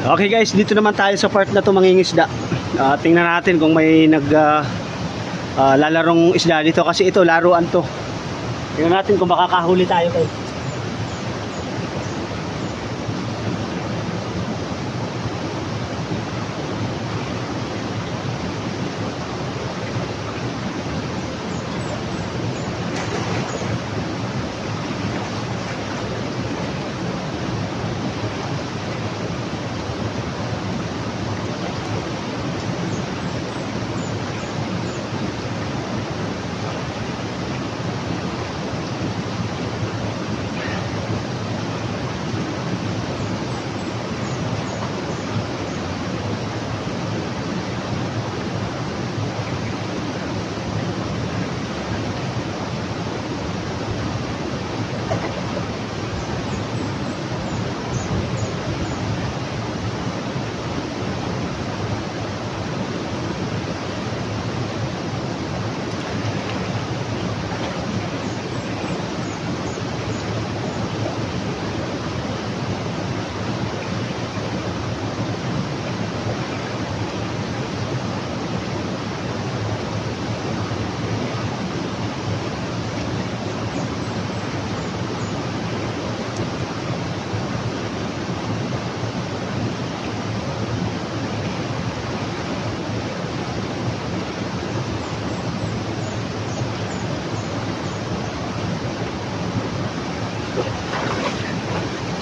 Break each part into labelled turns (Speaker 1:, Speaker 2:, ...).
Speaker 1: Okay guys, dito naman tayo sa part na to mangingisda. Ah, tingnan natin kung may nag ah, ah, lalarong isda dito kasi ito laruan to. Tingnan natin kung makakahuli tayo guys.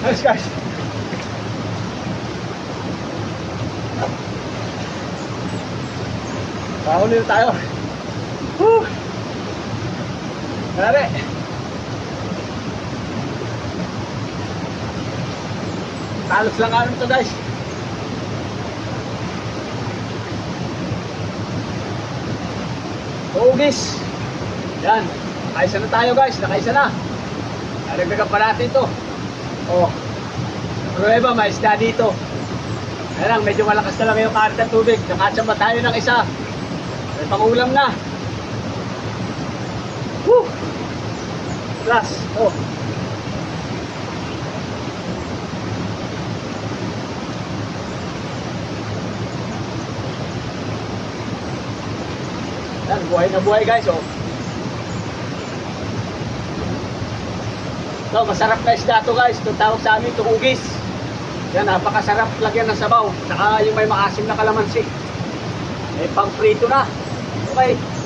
Speaker 1: Nice guys. Kahuli na tayo. Woo! Grabe. Talos lang ano to guys. Ugis. Yan. Nakaisa na tayo guys. Nakaisa na. Nalagdagan pa natin to. Oh. Prueba, may isda dito. Ayan lang, medyo malakas talaga yung karat ng tubig. Nakatsamba tayo ng isa. May pangulam na. Woo! Plus, oh. Yan, buhay na buhay guys, oh. So, masarap na isda to guys. Ito tawag sa amin, tuhugis. Yan, napakasarap lagyan ng sabaw. Saka yung may maasim na kalamansi. May pang prito na. Okay.